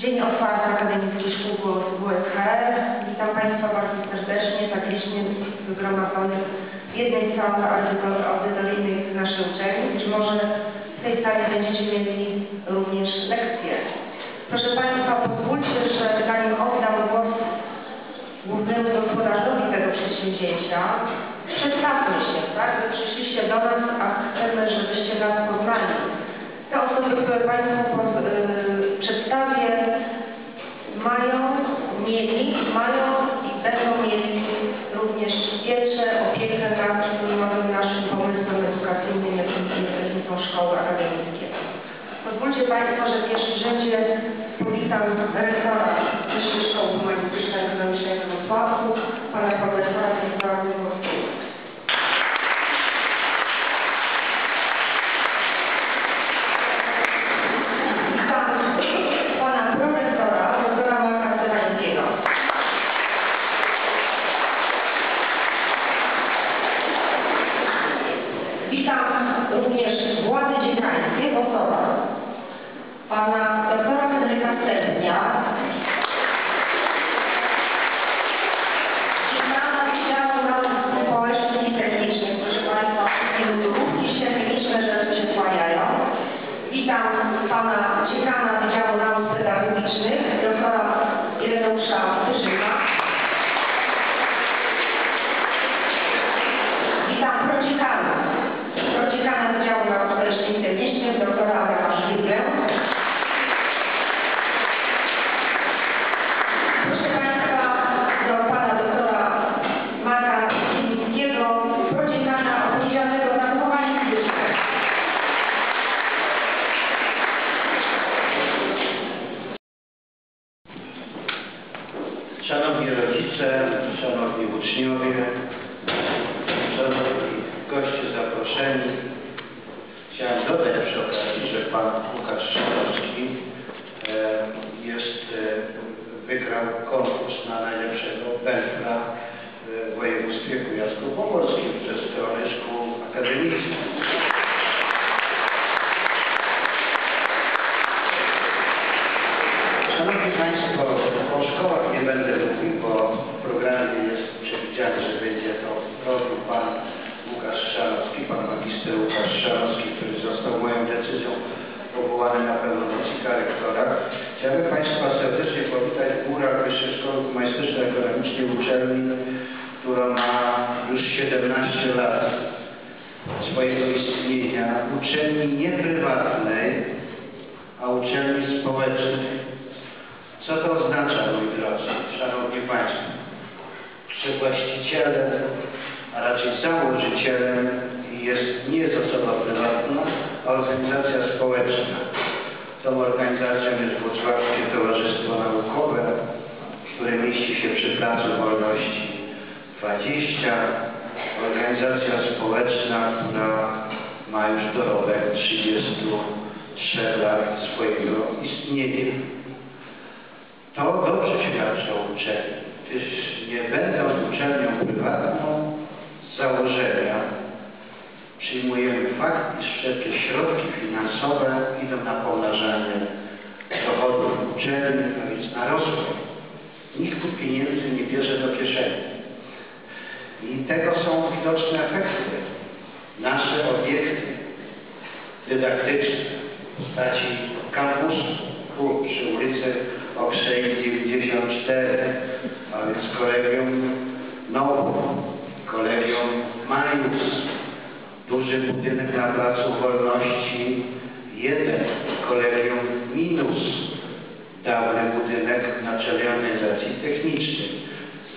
Dzień Otwarty Akademickich Szkół WSHR. Witam Państwa bardzo serdecznie, tak licznie zgromadzonych w jednej sali audyto- audytoryjnej w naszej uczelni. Być może w tej sali będziecie mieli również lekcje. Proszę Państwa, pozwólcie, że zanim oddam głos głównemu gospodarzowi tego przedsięwzięcia. Przedstawmy się, tak? Wy przyszliście do nas, a chcemy, żebyście nas poznali. Te osoby, które Państwu Hey. Szanowni rodzice, szanowni uczniowie, szanowni goście zaproszeni. Chciałem dodać przy okazji, że pan Łukasz Szanowski e, jest, e, wygrał konkurs na najlepszego pętla w województwie kujawsko-pomorskim ze strony szkół akademickich. Szanowni Państwo, o szkołach nie będę mówił, bo w programie jest przewidziane, że będzie to robił Pan Łukasz Szanowski, Pan magister Łukasz Szanowski, który został moją decyzją powołany na pełnomocnika rektora. Chciałbym Państwa serdecznie powitać w górach Wyższej Szkoły Humanistyczno-Ekonomicznej uczelni, która ma już 17 lat swojego istnienia, uczelni nie prywatnej, a uczelni społecznej. Co to oznacza, moi drodzy, szanowni państwo? Że właścicielem, a raczej założycielem jest nie jest osoba prywatna, a organizacja społeczna. Tą organizacją jest Wrocławskie Towarzystwo Naukowe, które mieści się przy Placu Wolności 20. Organizacja społeczna, która ma już dorobek 33 lat swojego istnienia. To dobrze świadczy o uczelni, gdyż nie będąc uczelnią prywatną założenia przyjmujemy fakt, iż wszelkie środki finansowe idą na pomnażanie dochodów uczelni, a więc na rozwój. Nikt tu pieniędzy nie bierze do kieszeni. I tego są widoczne efekty. Nasze obiekty dydaktyczne w postaci kampusu przy ulicy Okrzej 94, a więc kolegium Nowum, kolegium Majus, duży budynek na Placu Wolności, jeden kolegium Minus, dawny budynek Naczelnej Organizacji Technicznej.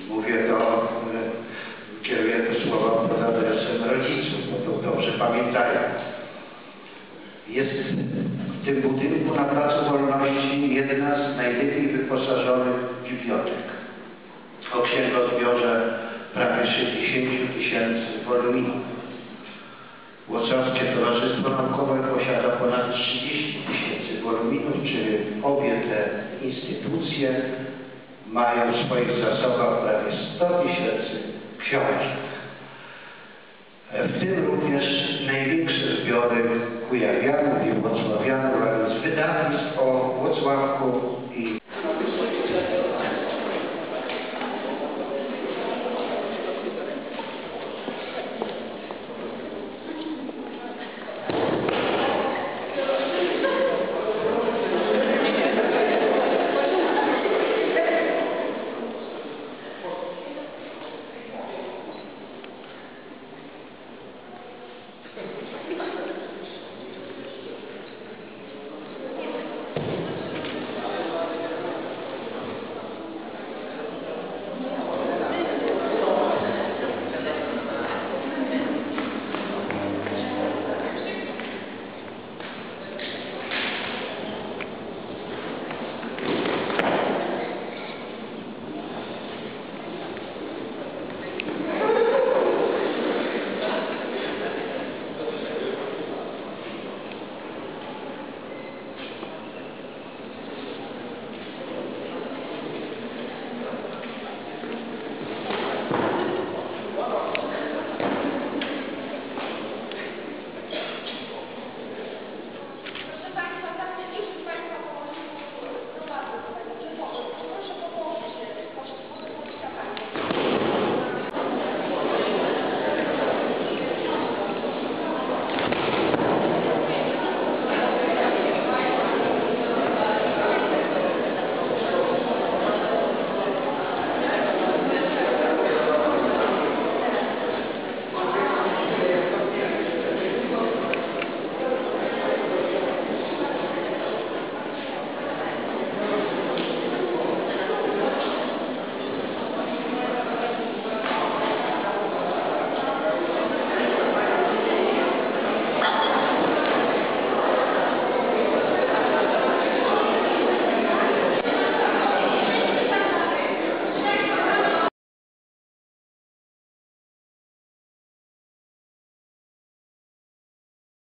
Mówię to, e, kieruję te słowa pod adresem rodziców, bo to dobrze pamiętają. Jest w tym budynku na Placu Wolności jedna z najlepiej wyposażonych bibliotek. O księgozbiorze prawie 60 tysięcy woluminów. Włocławskie Towarzystwo Naukowe posiada ponad 30 tysięcy woluminów, czyli obie te instytucje mają w swoich zasobach prawie 100 tysięcy książek. W tym również największe zbiory Kujawianów i Włocławianów, a więc wydawnictw o Włocławku